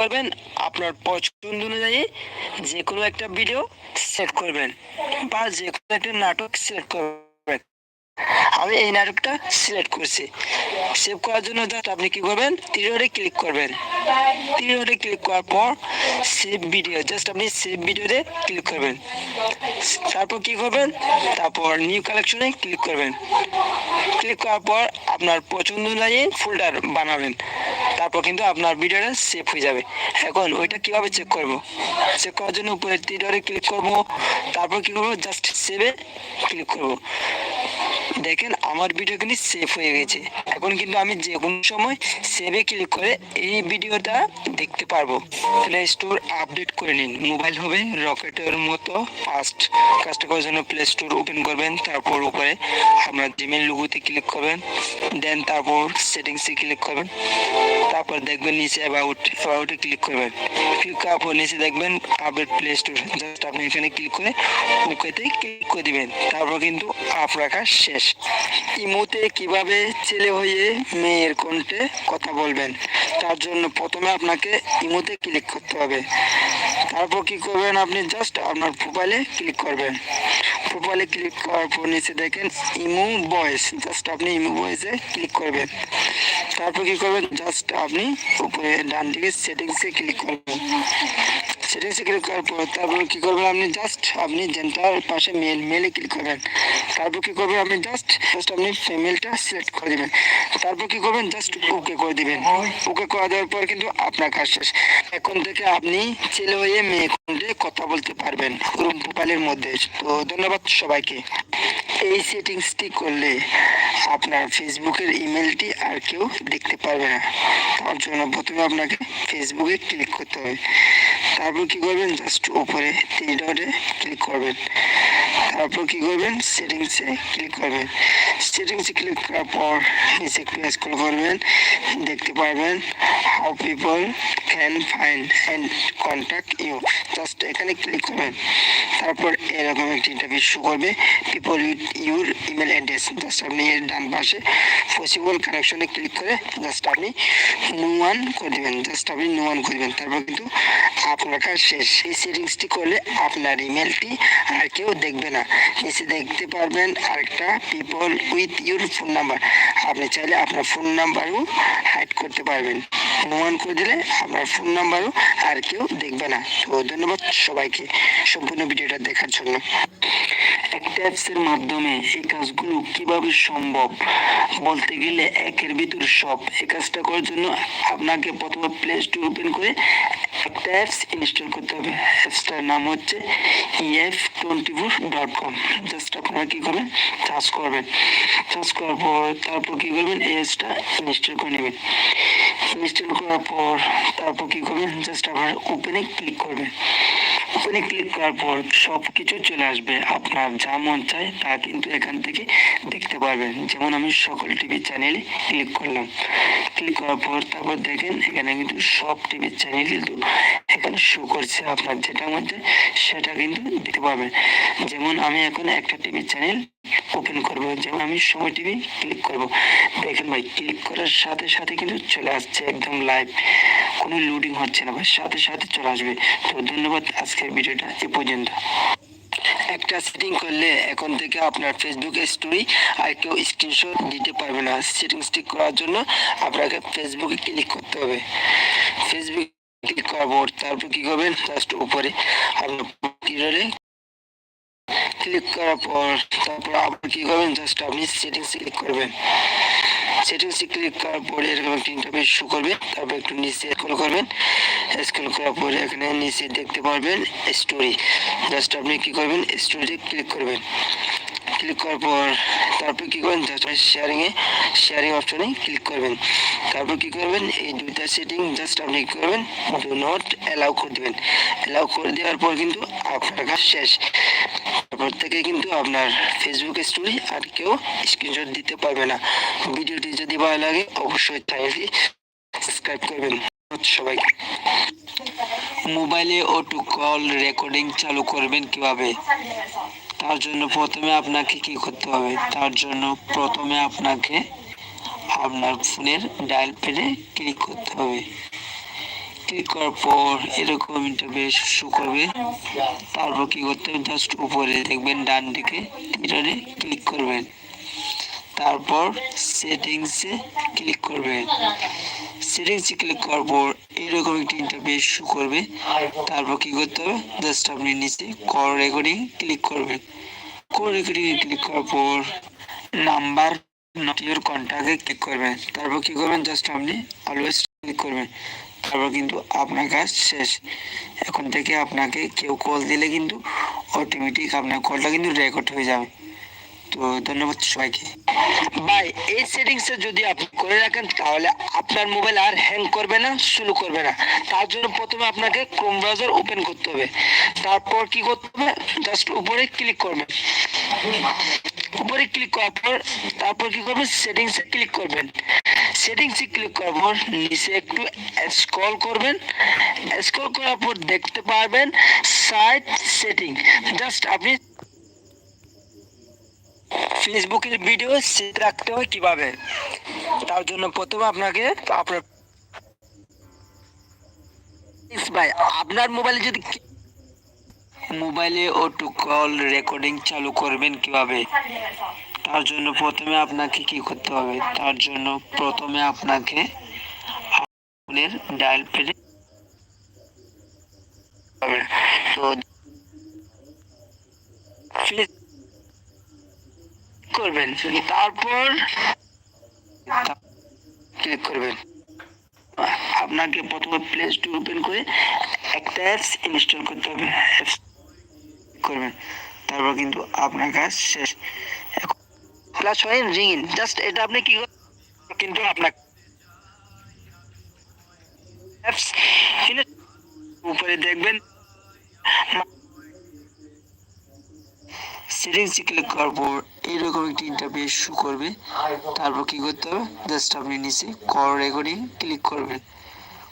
করবেন আপনার পছন্দ অনুযায়ী যে কোনো একটা ভিডিও সেট করবেন বা যে কোনো একটা নাটক সিলেক্ট করবেন। আমি এই নাটকটা সিলেক্ট করছি। সেভ করার জন্য জাস্ট আপনি কি করবেন তীরে ক্লিক করবেন। তীরে ক্লিক করার পর সেভ ভিডিও জাস্ট আপনি সেভ ভিডিওতে ক্লিক করবেন। তারপর কি করবেন, তারপর নিউ কালেকশনে ক্লিক করবেন। ক্লিক করার পর আপনার পছন্দ অনুযায়ী ফোল্ডার বানাবেন। তারপর কিন্তু আপনার ভিডিওটা সেভ হয়ে যাবে। এখন ওইটা কীভাবে চেক করব? চেক করার জন্য উপরে তীরে ক্লিক করব। তারপর কি করব, জাস্ট সেভে ক্লিক করব। দেখেন আমার ভিডিও কিন্তু সেভ হয়ে গেছে। এখন কিন্তু আমি যে কোনো সময় সেভে ক্লিক করে এই ভিডিওটা দেখতে পারব। প্লে স্টোর আপডেট করে নিন। মোবাইল হবে রকেটের মতো ফাস্ট কাজটা করার জন্য প্লে স্টোর ওপেন করবেন, তারপর উপরে আপনার জিমেল লুগুতে ক্লিক করবেন দেন তারপর সেটিংসে ক্লিক করবেন, তারপর দেখবেন নিচে অ্যাবাউট অ্যাবাউটে ক্লিক করবেন। ক্লিক করার পর নিচে দেখবেন আপডেট প্লে স্টোর জাস্ট আপনি এখানে ক্লিক করে ওকেতে ক্লিক করে দিবেন। তারপর কিন্তু আপ রাখা শেষ। ইমোতে কীভাবে ছেলে হয়ে মেয়ের কণ্ঠে কথা বলবেন? তার জন্য প্রথমে আপনাকে ইমোতে ক্লিক করতে হবে। তারপর কি করবেন আপনি? জাস্ট আপনার প্রোফাইলে ক্লিক করবেন। প্রোফাইলে ক্লিক করার পর নিচে দেখেন ইমো ভয়েস জাস্ট আপনি ইমো ভয়েসে ক্লিক করবেন। তারপর কি করবেন? জাস্ট আপনি উপরে ডান দিকে সেটিংসে ক্লিক করবেন। সেটিংসে ক্লিক করার পর তারপর কি করবেন আপনি জাস্ট আপনি জেন্টার পাশে মেল মেলে ক্লিক করবেন। তারপর কি করবেন আপনি জাস্ট জাস্ট আপনি ফিমেলটা সিলেক্ট করে দিবেন। তারপর কি করবেন? জাস্ট ওকে করে দিবেন। ওকে করে দেওয়ার পর কিন্তু আপনার কাজ শেষ। এখন থেকে আপনি ছেলে হয়ে মেয়ে কণ্ঠে কথা বলতে পারবেন রুম প্রোফাইলের মধ্যে। তো ধন্যবাদ সবাইকে। এই সেটিংসটি করলে আপনার ফেসবুকের ইমেলটি আর কেউ দেখতে পারবে না। তার জন্য প্রথমে আপনাকে ফেসবুকে ক্লিক করতে হবে। তারপর কি করবেন? জাস্ট উপরে তিন ডটে ক্লিক করবেন। তারপর কি করবেন? সেটিংসে ক্লিক করবেন। সেটিংসে ক্লিক করার পর নিচে স্ক্রল করবেন দেখতে পারবেন how people can find and contact you just এখানে ক্লিক করবেন। তারপর এরকম একটি ইন্টারভিউ শো করবে। People with your email address just আপনি এর ডান পাশে পসিবল কানেকশনে ক্লিক করে জাস্ট আপনি নো ওয়ান করে দেবেন। জাস্ট আপনি নো ওয়ান করে দেবেন। তারপর কিন্তু আপনার শেষ এই সেটিংসটি করলে আপনার ইমেলটি আর কেউ দেখবে না। নিচে দেখতে পারবেন আরেকটা people with your phone number আপনি চাইলে আপনার ফোন নাম্বারও হাইড করতে পারবেন। অনুমান করে দিলে আপনার ফোন নাম্বারও আর কেউ দেখবে না। তো ধন্যবাদ সবাইকে সম্পূর্ণ ভিডিওটা দেখার জন্য। একটা অ্যাপসের মাধ্যমে এই কাজগুলো কীভাবে সম্ভব বলতে গেলে একের ভিতর সব। এই কাজটা করার জন্য আপনাকে প্রথমে প্লে স্টোর ওপেন করে একটা অ্যাপস ইনস্টল করতে হবে। অ্যাপসটার নাম হচ্ছে EF twenty four dot com just আপনারা কী করবেন? চার্জ করবেন। চার্জ করার পর তারপর কী করবেন? এই অ্যাপসটা ইনস্টল করে নেবেন। ইনস্টল করার পর তারপর কী করবেন? জাস্ট আপনার ওপেনে ক্লিক করবেন। ওপেনে ক্লিক করার পর সব কিছু চলে আসবে আপনার যা মন চায় তা কিন্তু এখান থেকে দেখতে পারবেন। যেমন আমি সকল টিভি চ্যানেলে ক্লিক করলাম। ক্লিক করার পর তারপর দেখেন এখানে কিন্তু সব টিভি চ্যানেল কিন্তু এখানে শো করছে আপনার যেটা মধ্যে সেটা কিন্তু দিতে পারবেন। যেমন আমি এখন একটা টিভি চ্যানেল ওপেন করব। যেমন আমি সময় টিভি ক্লিক করব। দেখেন ভাই ক্লিক করার সাথে সাথে কিন্তু চলে আসছে একদম লাইভ কোনো লোডিং হচ্ছে না ভাই, সাথে সাথে চলে আসবে। তো ধন্যবাদ আজকের ভিডিওটা এ পর্যন্ত। একটা সেটিং করলে এখন থেকে আপনার ফেসবুক স্টোরি আর কেউ স্ক্রিনশট দিতে পারবে না। সেটিংসটি করার জন্য আপনাকে ফেসবুকে ক্লিক করতে হবে। ফেসবুক ক্লিক করার পর তারপর কি করবেন? জাস্ট উপরে আপনার ক্লিক করার পর তারপর আবার কি করবেন? জাস্ট আপনি সেটিংস ক্লিক করবেন। সেটিংসে ক্লিক করার পরে এরকম একটা ইন্টারফেস শো করবে। তারপর একটু নিচে স্ক্রল করবেন। স্ক্রল করার পরে এখানে নিচে দেখতে পারবেন স্টোরি জাস্ট আপনি কি করবেন? স্টোরিতে ক্লিক করবেন। ক্লিক করার পর তারপর কি করবেন? জাস্ট শেয়ারিং অপশনে ক্লিক করবেন। তারপর কি করবেন? এই দুইটা সেটিং জাস্ট আপনি কি করবেন? ডু নট অ্যালাউ করে দেবেন। অ্যালাউ করে দেওয়ার পর কিন্তু আপনার কাজ শেষ। তারপর থেকে কিন্তু আপনার ফেসবুক স্টোরি আর কেউ স্ক্রিনশট দিতে পারবে না। ভিডিওটি যদি ভালো লাগে অবশ্যই চ্যানেলটি সাবস্ক্রাইব করবেন। সবাইকে। মোবাইলে অটো কল রেকর্ডিং চালু করবেন কীভাবে? তার জন্য প্রথমে আপনাকে কি করতে হবে? তার জন্য প্রথমে আপনাকে আপনার ফোনের ডায়াল প্যাডে ক্লিক করতে হবে। ক্লিক করার পর এরকম ইন্টারফেস শো করবে। তারপর কি করতে হবে? জাস্ট উপরে দেখবেন ডান দিকে ক্লিক করবেন। তারপর সেটিংসে ক্লিক করবেন সেটিংসে ক্লিক করার পর এরকম একটি ইন্টারফেস শো করবে। তারপর কি করতে হবে? জাস্ট আপনি নিচে কল রেকর্ডিং ক্লিক করবেন কল রেকর্ডিং ক্লিক করার পর নাম্বার নট ইউর কন্ট্যাক্টে ক্লিক করবেন তারপর কি করবেন জাস্ট আপনি অলওয়েজ ক্লিক করবেন তারপর কিন্তু আপনার কাজ শেষ। এখন থেকে আপনাকে কেউ কল দিলে কিন্তু অটোমেটিক আপনার কলটা কিন্তু রেকর্ড হয়ে যাবে। তো ধন্যবাদ সবাইকে। ভাই, এই সেটিংসে যদি আপনি করে রাখেন, তাহলে আপনার মোবাইল আর হ্যাং করবে না, শুরু করবে না। তার জন্য প্রথমে আপনাকে ক্রোম ব্রাউজার ওপেন করতে হবে। তারপর কি করতে হবে? জাস্ট উপরে ক্লিক করবেন। উপরে ক্লিক করার পর, তারপর কি করবেন? সেটিংসে ক্লিক করবেন। সেটিংসে ক্লিক করার পর, নিচে একটু স্ক্রল করবেন। স্ক্রল করার পর দেখতে পারবেন সাইট সেটিং জাস্ট আপনি ফেসবুকের ভিডিও সেভ রাখতে হয় কীভাবে? তার জন্য প্রথমে আপনাকে আপনার ভাই, আপনার মোবাইলে যদি মোবাইলে অটো কল রেকর্ডিং চালু করবেন কীভাবে? তার জন্য প্রথমে আপনাকে কি করতে হবে? তার জন্য প্রথমে আপনাকে ফোনের ডায়াল পেলে তো করবেন তারপর ক্লিক করবেন। আপনাকে প্রথমে প্লে স্টোর ওপেন করে একটা অ্যাপস ইনস্টল করতে হবে। অ্যাপস করবেন। তারপর কিন্তু আপনার কাজ শেষ। প্লাস হয় রিং জাস্ট এটা আপনি কি? কিন্তু আপনার অ্যাপস উপরে দেখবেন। সেটিংস ক্লিক করার পর এইরকম একটি ইন্টারফেস শো করবে। তারপর কি করতে হবে? জাস্ট আপনি নিচে কল রেকর্ডিং ক্লিক করবেন।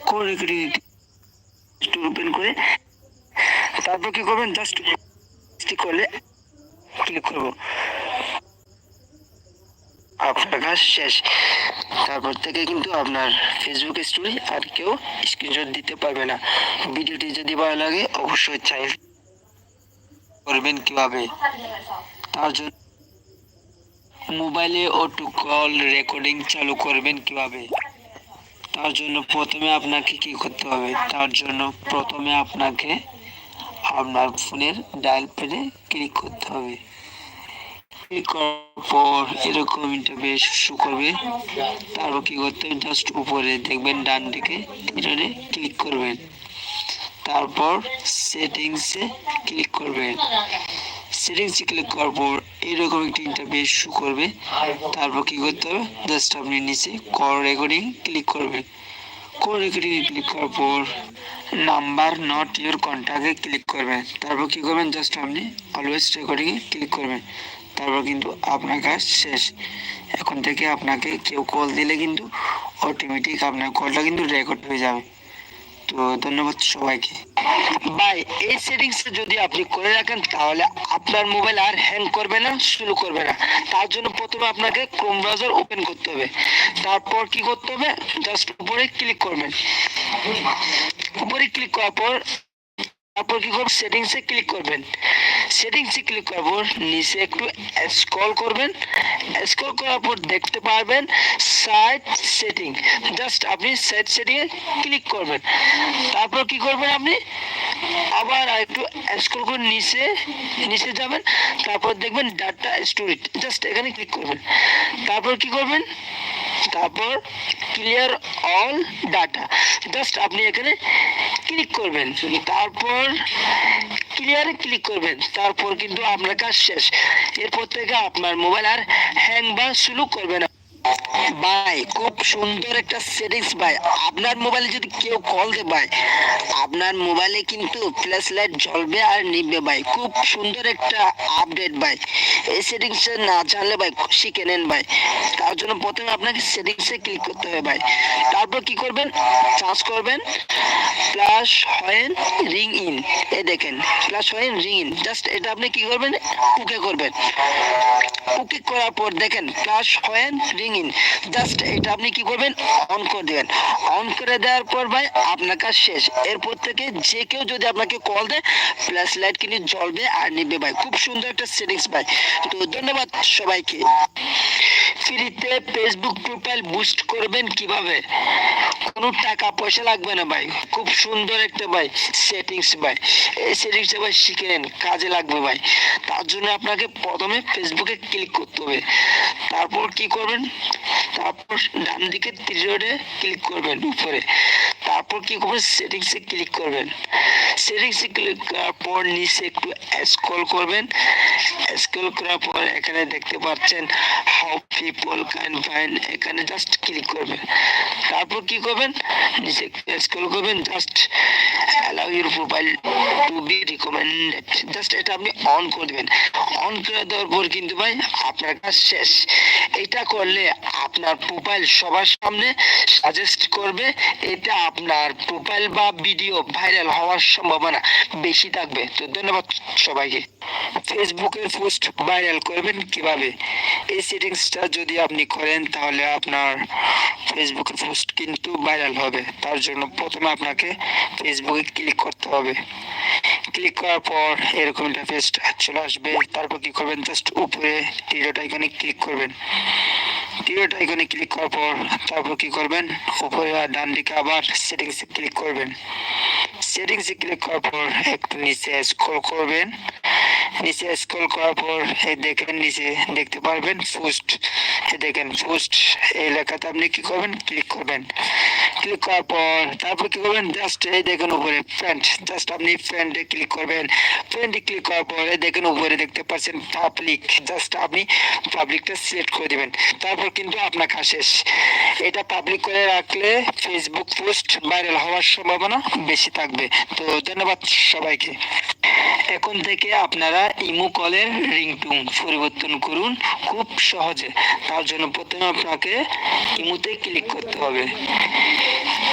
কল রেকর্ডিং ওপেন করে তারপর কি করবেন? জাস্ট করলে ক্লিক করব। আপনার কাজ শেষ। তারপর থেকে কিন্তু আপনার ফেসবুক স্টোরি আর কেউ স্ক্রিনশট দিতে পারবে না। ভিডিওটি যদি ভালো লাগে, অবশ্যই চাই করবেন কীভাবে? তার জন্য মোবাইলে অটো কল রেকর্ডিং চালু করবেন কীভাবে? তার জন্য প্রথমে আপনাকে কি করতে হবে? তার জন্য প্রথমে আপনাকে আপনার ফোনের ডায়াল প্যাডে ক্লিক করতে হবে। ক্লিক করার পর এরকম ইন্টারফেস শো করবে। তারপর কি করতে হবে? জাস্ট উপরে দেখবেন ডান দিকে তীরে ক্লিক করবেন। তারপর সেটিংসে ক্লিক করবেন। সেটিংসে ক্লিক করার পর এরকম একটি ইন্টারফেস শু করবে। তারপর কি করতে হবে? জাস্ট আপনি নিচে কল রেকর্ডিং ক্লিক করবেন। কল রেকর্ডিং ক্লিক করার পর নাম্বার নট ইউর কন্ট্যাক্টে ক্লিক করবেন। তারপর কি করবেন? জাস্ট আপনি অলওয়েজ রেকর্ডিংয়ে ক্লিক করবেন। তারপর কিন্তু আপনার কাজ শেষ। এখন থেকে আপনাকে কেউ কল দিলে কিন্তু অটোমেটিক আপনার কলটা কিন্তু রেকর্ড হয়ে যাবে। তো ধন্যবাদ সবাইকে। ভাই, এই সেটিংস যদি আপনি করে রাখেন, তাহলে আপনার মোবাইল আর হ্যাং করবে না, শুরু করবে না। তার জন্য প্রথমে আপনাকে ক্রোম ব্রাউজার ওপেন করতে হবে। তারপর কি করতে হবে? জাস্ট উপরে ক্লিক করবেন। উপরে ক্লিক করার পর তারপর কি করবেন? সেটিংসে ক্লিক করবেন। সেটিংসে ক্লিক করার পর নিচে একটু স্ক্রল করবেন। স্ক্রল করার পর দেখতে পারবেন সাইট সেটিং জাস্ট আপনি সাইট সেটিংয়ে ক্লিক করবেন। তারপর কি করবেন আপনি? আবার একটু স্ক্রল করে নিচে নিচে যাবেন। তারপর দেখবেন ডাটা স্টোরেজ জাস্ট এখানে ক্লিক করবেন। তারপর কি করবেন? তারপর ক্লিয়ার অল ডাটা জাস্ট আপনি এখানে ক্লিক করবেন। তারপর ক্লিয়ারে ক্লিক করবেন। তারপর কিন্তু আপনার কাজ শেষ। এরপর থেকে আপনার মোবাইল আর হ্যাং বা শুরু করবে না। ভাই, খুব সুন্দর একটা সেটিংস ভাই। আপনার মোবাইলে যদি কেউ কল দেয় ভাই, আপনার মোবাইলে কিন্তু ফ্ল্যাশ লাইট জ্বলবে আর নিবে ভাই। খুব সুন্দর একটা আপডেট ভাই। এই সেটিংস না জানলে ভাই শিখে নেন ভাই। তার জন্য প্রথমে আপনাকে সেটিংসে ক্লিক করতে হবে ভাই। তারপর কি করবেন? চার্জ করবেন। প্লাস হয়েন রিং ইন এ দেখেন প্লাস হয়েন রিং ইন জাস্ট এটা আপনি কি করবেন? ওকে করবেন। ওকে করার পর দেখেন প্লাস হয়েন রিং ইন জাস্ট এটা আপনি কি করবেন? অন করে দেবেন। অন করে দেওয়ার পর ভাই, আপনার কাজ শেষ। এরপর থেকে যে কেউ যদি আপনাকে কল দেয় ফ্ল্যাশ লাইট কিন্তু জ্বলবে আর নিবে ভাই। খুব সুন্দর একটা সেটিংস ভাই। তো ধন্যবাদ সবাইকে। ফ্রিতে ফেসবুক প্রোফাইল বুস্ট করবেন কীভাবে? কোনো টাকা পয়সা লাগবে না ভাই। খুব সুন্দর একটা ভাই সেটিংস ভাই। এই সেটিংসটা ভাই শিখে নেন, কাজে লাগবে ভাই। তার জন্য আপনাকে প্রথমে ফেসবুকে ক্লিক করতে হবে। তারপর কি করবেন? তারপর ডান দিকে ত্রিরোডে ক্লিক করবেন উপরে। তারপর কি করবেন? সেটিংসে ক্লিক করবেন। সেটিংসে ক্লিক করার পর নিচে একটু স্ক্রল করবেন। স্ক্রল করার পর এখানে দেখতে পাচ্ছেন হাউ পিপল ক্যান ফাইন্ড এখানে জাস্ট ক্লিক করবেন তারপর কি করবেন? নিচে স্ক্রল করবেন just allow your profile to be recommended just এটা আপনি অন করে দেবেন। অন করে দেওয়ার পর কিন্তু ভাই, আপনার কাজ শেষ। এটা করলে আপনার প্রোফাইল সবার সামনে সাজেস্ট করবে। এটা আপনার প্রোফাইল বা ভিডিও ভাইরাল হওয়ার সম্ভাবনা বেশি থাকবে। তো ধন্যবাদ সবাইকে। ফেসবুকের পোস্ট ভাইরাল করবেন কীভাবে? এই সেটিংসটা যদি আপনি করেন, তাহলে আপনার ফেসবুকের পোস্ট কিন্তু ভাইরাল হবে। তার জন্য প্রথমে আপনাকে ফেসবুকে ক্লিক করতে হবে। ক্লিক করার পর এরকম একটা পেজ চলে আসবে। তারপর কি করবেন? জাস্ট উপরে টিরোট আইকনে ক্লিক করবেন। টিরোট আইকনে ক্লিক করার পর তারপর কি করবেন? উপরে আর ডান দিকে আবার সেটিংসে ক্লিক করবেন। সেটিংসে ক্লিক করার পর একটু নিচে স্ক্রল করবেন। নিচে স্ক্রল করার পর, এই দেখেন নিচে দেখতে পারবেন পোস্ট। দেখেন পোস্ট, এই লেখাতে আপনি কি করবেন? ক্লিক করবেন। ক্লিক করার পর, তারপর কি করবেন? জাস্ট এই দেখেন উপরে ফ্রেন্ড জাস্ট আপনি ফ্রেন্ডে ক্লিক করবেন। ফ্রেন্ডে ক্লিক করার পর, এই দেখেন উপরে দেখতে পাচ্ছেন পাবলিক জাস্ট আপনি পাবলিকটা সিলেক্ট করে দিবেন। তারপর কিন্তু আপনার কাজ শেষ। এটা পাবলিক করে রাখলে ফেসবুক পোস্ট ভাইরাল হওয়ার সম্ভাবনা বেশি থাকবে। তো ধন্যবাদ সবাইকে। এখন থেকে আপনারা ইমো কলের রিংটুন পরিবর্তন করুন খুব সহজে। তার জন্য প্রথমে আপনাকে ইমোতে ক্লিক করতে হবে।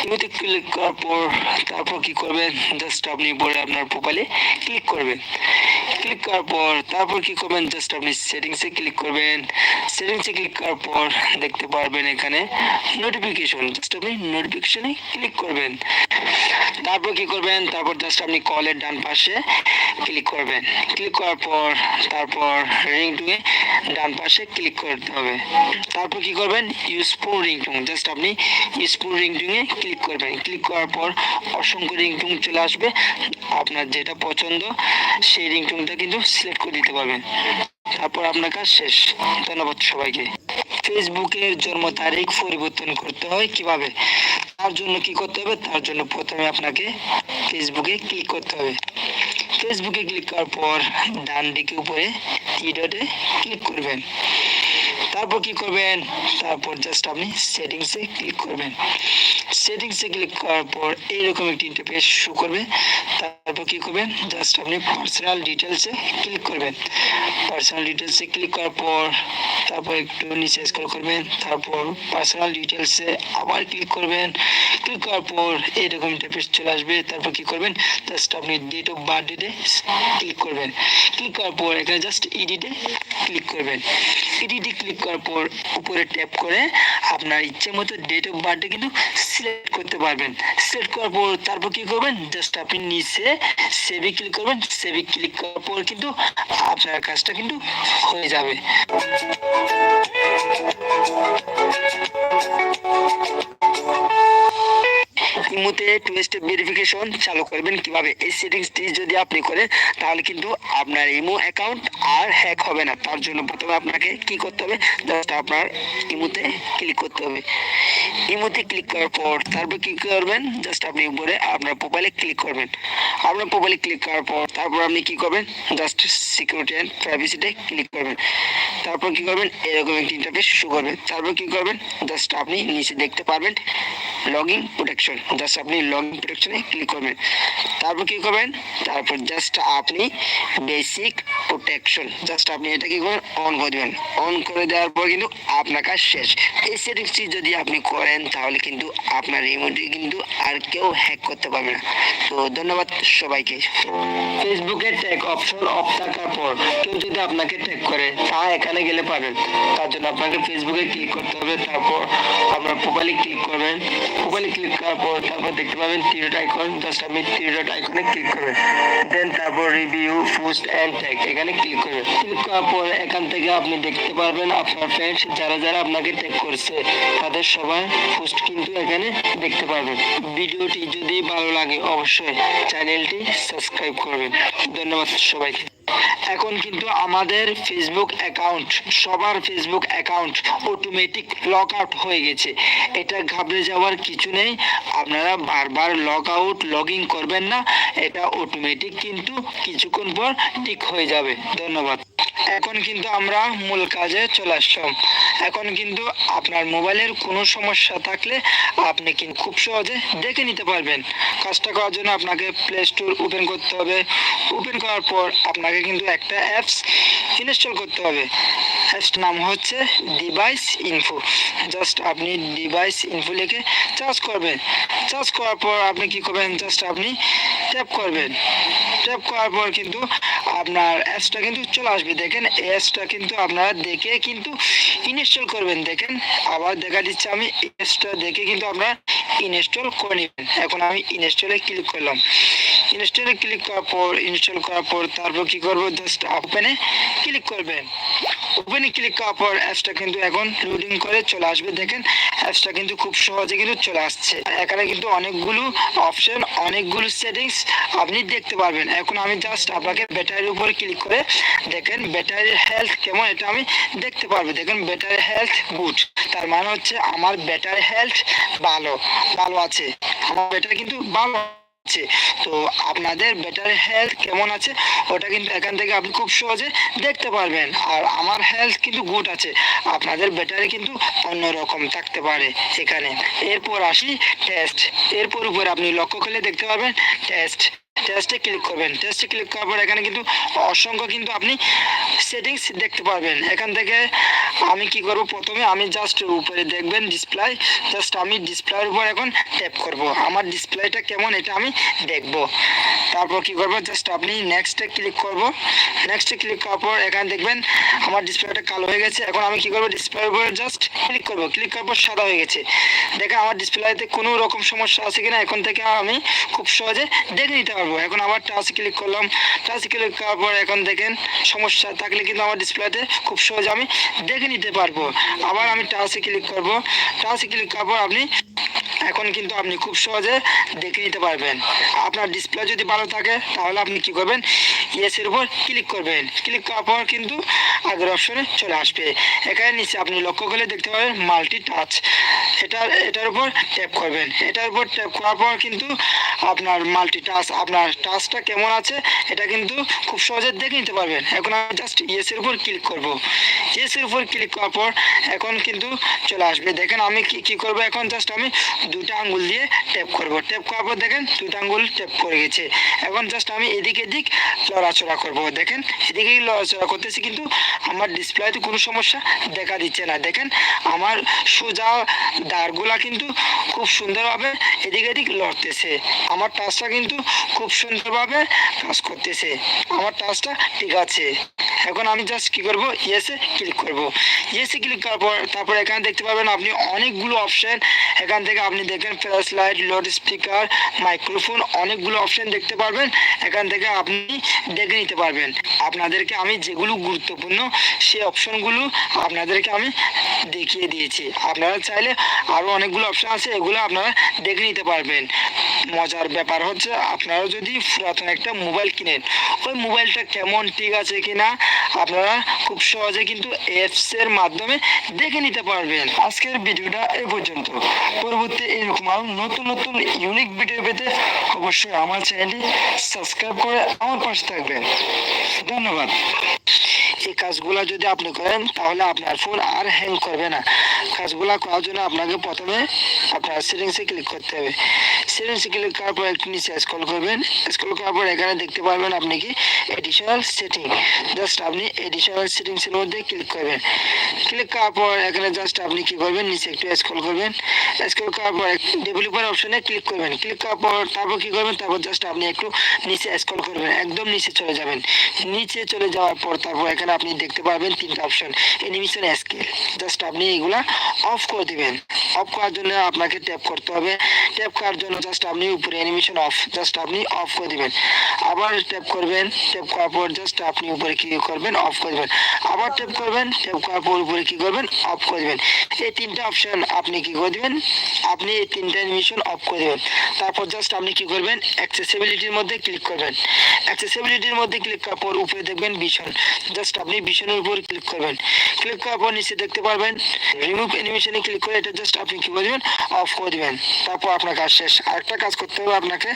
ইমোতে ক্লিক করার পর তারপর কি করবেন? জাস্ট আপনি বলে আপনার প্রোফাইলে ক্লিক করবেন। ক্লিক করার পর, তারপর কি করবেন? জাস্ট আপনি সেটিংসে ক্লিক করবেন। সেটিংসে ক্লিক করার পর দেখতে পারবেন এখানে নোটিফিকেশন জাস্ট আপনি নোটিফিকেশনে ক্লিক করবেন। তারপর কি করবেন? তারপর জাস্ট আপনি কলের ডান পাশে ক্লিক করবেন। ক্লিক করার পর, তারপর রিংটুনে ডান পাশে ক্লিক করতে হবে। তারপর কি করবেন? ইউজফুল রিংটুন জাস্ট আপনি ইউজফুল রিংটুনে ক্লিক করবেন। ক্লিক করার পর অসংখ্য রিং রিংটুন চলে আসবে। আপনার যেটা পছন্দ সেই রিং রিংটুনটা কিন্তু সিলেক্ট করে দিতে পারবেন। তারপর আপনার কাজ শেষ। ধন্যবাদ সবাইকে। ফেসবুকের জন্ম তারিখ পরিবর্তন করতে হয় কীভাবে? তার জন্য কি করতে হবে? তার জন্য প্রথমে আপনাকে ফেসবুকে ক্লিক করতে হবে। ফেসবুকে ক্লিক করার পর ডান দিকে উপরে থ্রি ডটে ক্লিক করবেন। তারপর কি করবেন? তারপর জাস্ট আপনি সেটিংস এ ক্লিক করবেন। সেটিংস এ ক্লিক করার পর এইরকম একটি ইন্টারফেস শো করবে। তারপর কি করবেন? জাস্ট আপনি পার্সোনাল ডিটেলসে ক্লিক করবেন। পার্সোনাল ডিটেলসে ক্লিক করার পর তারপর একটু নিচে স্ক্রল করবেন, তারপর পার্সোনাল ডিটেলসে আবার ক্লিক করবেন ক্লিক করার পর এইরকম ইন্টারফেস চলে আসবে, তারপর কি করবেন? জাস্ট আপনি ডেট অফ বার্থ ডেটে ক্লিক করবেন। ক্লিক করার পর এখানে জাস্ট ইডিটে ক্লিক করবেন। ইডিটে ক্লিক করার পর উপরে ট্যাপ করে আপনার ইচ্ছে মতো ডেট অফ বার্থডে কিন্তু সিলেক্ট করতে পারবেন। সিলেক্ট করার পর তারপর কি করবেন? জাস্ট আপনি নিচে সেভে ক্লিক করবেন। সেভে ক্লিক করার পর কিন্তু আপনার কাজটা কিন্তু হয়ে যাবে। Thank you. ইমোতে টু স্টেপ ভেরিফিকেশন চালু করবেন কীভাবে? এই সেটিংসটি যদি আপনি করেন, তাহলে কিন্তু আপনার ইমো অ্যাকাউন্ট আর হ্যাক হবে না। তার জন্য প্রথমে আপনাকে কি করতে হবে? জাস্ট আপনার ইমোতে ক্লিক করতে হবে। ইমোতে ক্লিক করার পর তারপর কি করবেন? জাস্ট আপনি উপরে আপনার প্রোফাইলে ক্লিক করবেন। আপনার প্রোফাইলে ক্লিক করার পর তারপর আপনি কি করবেন? জাস্ট সিকিউরিটি অ্যান্ড প্রাইভেসিতে ক্লিক করবেন। তারপর কি করবেন? এরকম একটি ইন্টারফেস শো করবেন। তারপর কি করবেন? জাস্ট আপনি নিচে দেখতে পারবেন। লগ ইন প্রোটেকশন জাস্ট আপনি লগ ইন প্রোটেকশনে ক্লিক করবেন। তারপর কি করবেন? তারপর জাস্ট আপনি বেসিক প্রোটেকশন জাস্ট আপনি এটা কি করবেন? অন করে দেবেন। অন করে দেওয়ার পর কিন্তু আপনার কাজ শেষ। এই সেটিংসটি যদি আপনি করেন, তাহলে কিন্তু আপনার রিমোটটি কিন্তু আর কেউ হ্যাক করতে পারবে না। তো ধন্যবাদ সবাইকে। ফেসবুকে ট্যাগ অপশন অফ থাকার পর কেউ যদি আপনাকে ট্যাগ করে, তা এখানে গেলে পাবেন। তার জন্য আপনাকে ফেসবুকে ক্লিক করতে হবে। তারপর আপনার প্রোফাইলে ক্লিক করবেন। প্রোফাইলে ক্লিক করার পর দেখতে পাবেন ডট আইকন ডট আইকনে ক্লিক করবেন। দেন তারপর রিভিউ পোস্ট অ্যান্ড ট্যাগ এখানে ক্লিক করবেন। ক্লিক করার পর এখান থেকে আপনি দেখতে পারবেন আপনার যারা যারা আপনাকে ট্যাগ করছে, তাদের সবার পোস্ট কিন্তু এখানে দেখতে পারবেন। ভিডিওটি যদি ভালো লাগে, অবশ্যই চ্যানেলটি সাবস্ক্রাইব করবেন। ধন্যবাদ সবাইকে। এখন কিন্তু আমাদের ফেসবুক অ্যাকাউন্ট সবার Facebook account automatic lock out হয়ে গেছে। এটা ঘাবড়ে যাওয়ার কিছু নেই। আপনারা বারবার লগ আউট লগ ইন করবেন না। এটা অটোমেটিক কিন্তু কিছুক্ষণ পর ঠিক হয়ে যাবে। ধন্যবাদ। এখন কিন্তু আমরা মূল কাজে চলে আসলাম। এখন কিন্তু আপনার মোবাইলের কোনো সমস্যা থাকলে আপনি কিন্তু খুব সহজে দেখে নিতে পারবেন। কাজটা করার জন্য আপনাকে প্লে স্টোর ওপেন করতে হবে। ওপেন করার পর আপনাকে কিন্তু একটা অ্যাপস ইনস্টল করতে হবে। অ্যাপসটার নাম হচ্ছে ডিভাইস ইনফো জাস্ট আপনি ডিভাইস ইনফো লিখে চার্জ করবেন। চার্জ করার পর আপনি কি করবেন? জাস্ট আপনি ট্যাপ করবেন। ট্যাপ করার পর কিন্তু আপনার অ্যাপসটা কিন্তু চলে আসবে। দেখেন এসটা কিন্তু আপনারা দেখে কিন্তু ইনস্টল করবেন। দেখেন, আবার দেখা দিচ্ছে আমি এসটা দেখে কিন্তু আপনারা ইনস্টল করে নেবেন। এখন আমি ইনস্টলে ক্লিক করলাম। ইনস্টলে ক্লিক করার পর ইনস্টল করার পর তারপর কি করব? জাস্ট ওপেনে ক্লিক করবেন। ওপেনে ক্লিক করার পর অ্যাপসটা কিন্তু এখন লোডিং করে চলে আসবে। দেখেন অ্যাপসটা কিন্তু খুব সহজে কিন্তু চলে আসছে। এখানে কিন্তু অনেকগুলো অপশন অনেকগুলো সেটিংস আপনি দেখতে পারবেন। এখন আমি জাস্ট আপনাকে ব্যাটারির উপর ক্লিক করে দেখেন ব্যাটারির হেলথ কেমন এটা আমি দেখতে পারব। দেখেন ব্যাটারি হেলথ গুড তার মানে হচ্ছে আমার ব্যাটারি হেলথ ভালো। ভালো আছে। আমার বেটার কিন্তু ভালো আছে। তো আপনাদের বেটার হেলথ কেমন আছে, ওটা কিন্তু এখান থেকে আপনি খুব সহজে দেখতে পারবেন। আর আমার হেলথ কিন্তু গুড আছে। আপনাদের বেটারে কিন্তু অন্যরকম থাকতে পারে এখানে। এরপর আসি টেস্ট এরপর উপর আপনি লক্ষ্য করলে দেখতে পারবেন টেস্ট টেস্টে ক্লিক করবেন। টেস্টে ক্লিক করার পর এখানে কিন্তু অসংখ্য কিন্তু আপনি সেটিংস দেখতে পারবেন। এখান থেকে আমি কি করব? প্রথমে আমি জাস্ট উপরে দেখবেন ডিসপ্লে জাস্ট আমি ডিসপ্লের উপর এখন ট্যাপ করব। আমার ডিসপ্লেটা কেমন এটা আমি দেখব। তারপর কি করব? জাস্ট আপনি নেক্সটে ক্লিক করব। নেক্সটে ক্লিক করার পর এখানে দেখবেন আমার ডিসপ্লেটা কালো হয়ে গেছে। এখন আমি কি করব? ডিসপ্লের উপর জাস্ট ক্লিক করব। ক্লিক করার পর সাদা হয়ে গেছে। দেখেন আমার ডিসপ্লেতে কোনো রকম সমস্যা আছে কিনা? এখন থেকে আমি খুব সহজে দেখে নিতে পারব। এখন আবার টাচ ক্লিক করলাম। টাচ ক্লিক করার পর এখন দেখেন সমস্যা। থাকলে কিন্তু আমার ডিসপ্লেতে খুব সহজে আমি দেখে নিতে পারব। আবার আমি টাচে ক্লিক করব। টাচে ক্লিক করার পর আপনি এখন কিন্তু আপনি খুব সহজে দেখে নিতে পারবেন। আপনার ডিসপ্লে যদি ভালো থাকে, তাহলে আপনি কি করবেন? ইয়েসের উপর ক্লিক করবেন। ক্লিক করার পর কিন্তু আগের অপশনে চলে আসবে। এখানে নিচে আপনি লক্ষ্য করলে দেখতে পাবেন মাল্টি টাচ এটার এটার উপর ট্যাপ করবেন। এটার উপর ট্যাপ করার পর কিন্তু আপনার মাল্টি টাচ আপনার টাচটা কেমন আছে, এটা কিন্তু খুব সহজে দেখে নিতে পারবেন। এখন আমি জাস্ট ইয়েসের উপর ক্লিক করব। ইয়েসের উপর ক্লিক করার পর এখন কিন্তু চলে আসবে। দেখেন আমি কি কি করব? এখন জাস্ট আমি দুটা আঙ্গুল দিয়ে ট্যাপ করব। ট্যাপ করার পর দেখেন দুটা আঙ্গুল ট্যাপ করে গেছে। এখন জাস্ট আমি এদিক এদিক লড়াচড়া করব। দেখেন এদিকে লড়াচড়া করতেছি কিন্তু আমার ডিসপ্লেতে কোনো সমস্যা দেখা দিচ্ছে না। দেখেন আমার সোজা দাঁড়গুলা কিন্তু খুব সুন্দরভাবে এদিক এদিক লড়তেছে। আমার টাচটা কিন্তু খুব সুন্দরভাবে কাজ করতেছে। আমার টাচটা ঠিক আছে। এখন আমি জাস্ট কি করব? ইয়েসে ক্লিক করব। ইয়েসে ক্লিক করার পর তারপর এখানে দেখতে পাবেন আপনি অনেকগুলো অপশন এখান থেকে আপনি দেখেন flash light loud speaker microphone অনেকগুলো অপশন দেখতে পারবেন। এখান থেকে আপনি দেখে নিতে পারবেন। আপনাদেরকে আমি যেগুলো গুরুত্বপূর্ণ, সেই অপশনগুলো আপনাদেরকে আমি দেখিয়ে দিয়েছি। আপনারা চাইলে আরও অনেকগুলো অপশন আছে, এগুলো আপনারা দেখে নিতে পারবেন। মজার ব্যাপার হচ্ছে, আপনারা যদি পুরাতন একটা মোবাইল কিনেন, ওই মোবাইলটা কেমন ঠিক আছে কিনা আপনারা খুব সহজে কিন্তু অ্যাপস এর মাধ্যমে দেখে নিতে পারবেন। আজকের ভিডিওটা এই পর্যন্ত। পরবর্তী এরকম আরও নতুন নতুন ইউনিক ভিডিও পেতে অবশ্যই আমার চ্যানেলটি সাবস্ক্রাইব করে আমার পাশে থাকবেন। ধন্যবাদ। এই কাজগুলো যদি আপনি করেন, তাহলে আপনার ফোন আর হ্যাং করবে না। কাজগুলো করার জন্য আপনাকে প্রথমে আপনার সেটিংসে ক্লিক করতে হবে। সেটিংসে ক্লিক করার পর একটু নিচে স্ক্রল করবেন। স্ক্রল করার পর এখানে দেখতে পারবেন আপনি কি এডিশনাল সেটিং জাস্ট আপনি এডিশনাল সেটিংসের মধ্যে ক্লিক করবেন। ক্লিক করার পর এখানে জাস্ট আপনি কি করবেন? নিচে একটু স্ক্রল করবেন। স্ক্রল করার পর ডেভেলপার অপশনে ক্লিক করবেন। ক্লিক করার পর তারপর কি করবেন? তারপর জাস্ট আপনি একটু নিচে স্ক্রল করবেন। একদম নিচে চলে যাবেন। নিচে চলে যাওয়ার পর তারপর এখানে আপনি দেখতে পারবেন তিনটা অপশন অ্যানিমেশন স্কেল জাস্ট আপনি এগুলা অফ করে দিবেন। অফ করার জন্য আপনাকে ট্যাপ করতে হবে। ট্যাপ করার জন্য জাস্ট আপনি উপরে অ্যানিমেশন অফ জাস্ট আপনি অফ করে দিবেন। আবার ট্যাপ করবেন ট্যাপ করার পর জাস্ট আপনি উপরে কি করবেন অফ করে দিবেন। আবার ট্যাপ করবেন ট্যাপ করার পর উপরে কি করবেন অফ করে দিবেন। এই তিনটা অপশন আপনি কি করে দিবেন? আপনি এই তিনটা অ্যানিমেশন অফ করে দিবেন। তারপর জাস্ট আপনি কি করবেন? অ্যাক্সেসিবিলিটির মধ্যে ক্লিক করবেন। অ্যাক্সেসিবিলিটির মধ্যে ক্লিক করার পর উপরে দেখবেন ভীষণ জাস্ট আপনি ভীষণের উপর ক্লিক করবেন। ক্লিক করার পর নিচে দেখতে পারবেন রিমুভ অ্যানিমেশনে ক্লিক করে এটা জাস্ট আপনি কি করবেন অফ করে দিবেন। তারপর আপনার কাজ শেষ। আরেকটা কাজ করতে হবে আপনাকে।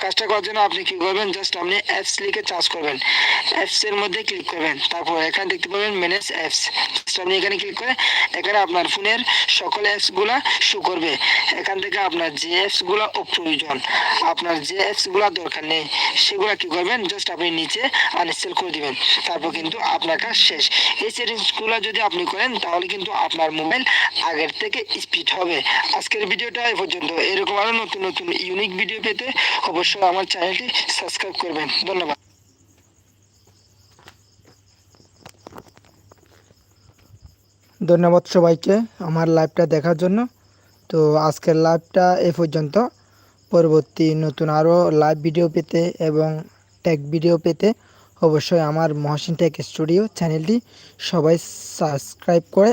কাজটা করার জন্য আপনি কি করবেন? জাস্ট আপনি অ্যাপস লিখে চার্জ করবেন। অ্যাপস এর মধ্যে ক্লিক করবেন। তারপর এখানে দেখতে পাবেন ম্যানেজ অ্যাপস আপনি এখানে ক্লিক করে এখানে আপনার ফোনের সকল অ্যাপসগুলা শো করবে। এখান থেকে আপনার যে অ্যাপসগুলা প্রয়োজন আপনার যে অ্যাপসগুলা দরকার নেই, সেগুলা কি করবেন? জাস্ট আপনি নিচে আনইনস্টল করে দিবেন। তারপর কিন্তু আপনার কাজ শেষ। এই সেটিংসগুলো যদি আপনি করেন, তাহলে কিন্তু আপনার মোবাইল আগের থেকে স্পিড হবে। আজকের ভিডিওটা এই পর্যন্ত। এরকম আরও নতুন নতুন ইউনিক ভিডিও পেতে অবশ্যই আমার চ্যানেলটি সাবস্ক্রাইব করবেন। ধন্যবাদ। ধন্যবাদ সবাইকে আমার লাইভটা দেখার জন্য। তো আজকের লাইভটা এ পর্যন্ত। পরবর্তী নতুন আরও লাইভ ভিডিও পেতে এবং টেক ভিডিও পেতে অবশ্যই আমার মহসিন টেক স্টুডিও চ্যানেলটি সবাই সাবস্ক্রাইব করে